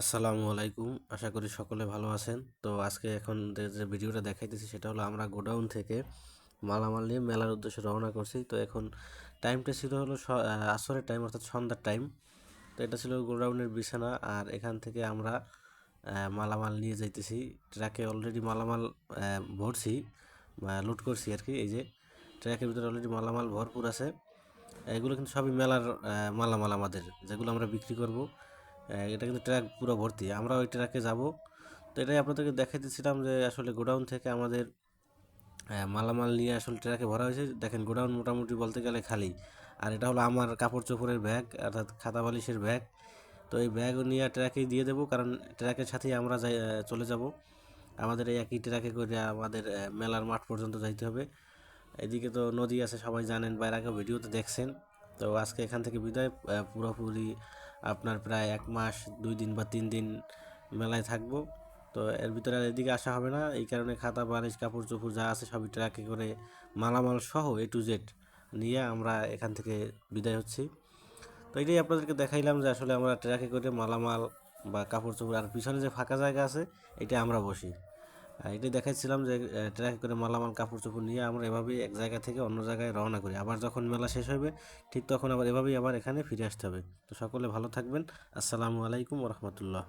আসসালামু আলাইকুম। আশা করি সকলে ভালো আছেন। তো আজকে এখন যে ভিডিওটা দেখাইতেছি সেটা হলো আমরা গোডাউন থেকে মালামাল নিয়ে মেলার উদ্দেশ্যে রওনা করছি। তো এখন টাইমটা ছিল হলো আসরের টাইম অর্থাৎ সন্ধ্যার টাইম তো এটা ছিল গোডাউনের বিছানা আর এখান থেকে আমরা মালামাল নিয়ে যাইতেছি। ট্রাকে অলরেডি মালামাল ভরছি লোড করছি আর কি এই যে ট্রাকের ভিতরে অলরেডি মালামাল ভরপুর আছে। এগুলো কিন্তু সবই মেলার মালামাল আমাদের, যেগুলো আমরা বিক্রি করব। এটা কিন্তু ট্র্যাক পুরো ভর্তি। আমরা ওই ট্রাকে যাব। তো এটাই আপনাদেরকে দেখাইতেছিলাম যে আসলে গোডাউন থেকে আমাদের আহ, মালামাল নিয়ে আসলে ট্রাকে ভরা হয়েছে। দেখেন গোডাউন মোটামুটি বলতে গেলে খালি। আর এটা হলো আমার কাপড় চোপড়ের ব্যাগ অর্থাৎ খাতা বালিশের ব্যাগ। তো এই ব্যাগ নিয়ে ট্রাকেই দিয়ে দেবো কারণ ট্র্যাকের সাথেই আমরা যাই চলে যাব। আমাদের এই একই ট্রাকে করে আমাদের মেলার মাঠ পর্যন্ত যাইতে হবে। এদিকে তো নদী আছে সবাই জানেন বা এর আগে ভিডিওতে দেখছেন। তো আজকে এখান থেকে বিদায় পুরোপুরি আপনার প্রায় এক মাস, দুই দিন বা তিন দিন মেলায় থাকব। তো এর ভিতরে আর এদিকে আসা হবে না। এই কারণে খাতা, বালিশ, কাপড় চোপড় যা আছে সবই ট্রাকে করে মালামাল সহ এ টু জেড নিয়ে আমরা এখান থেকে বিদায় হচ্ছি। তো এটাই আপনাদেরকে দেখাইলাম যে আসলে আমরা ট্রাকে করে মালামাল বা কাপড় চোপড় আর পিছনে যে ফাঁকা জায়গা আছে, এটা আমরা বসি। এটাই দেখাচ্ছিলাম যে ট্র্যাক করে মালামাল কাপড় চোপড় নিয়ে আমরা এভাবেই এক জায়গা থেকে অন্য জায়গায় রওনা করি। আবার যখন মেলা শেষ হবে, ঠিক তখন আবার এভাবেই আবার এখানে ফিরে আসতে হবে। তো সকলে ভালো থাকবেন। আসসালামু আলাইকুম রহমতুল্লাহ।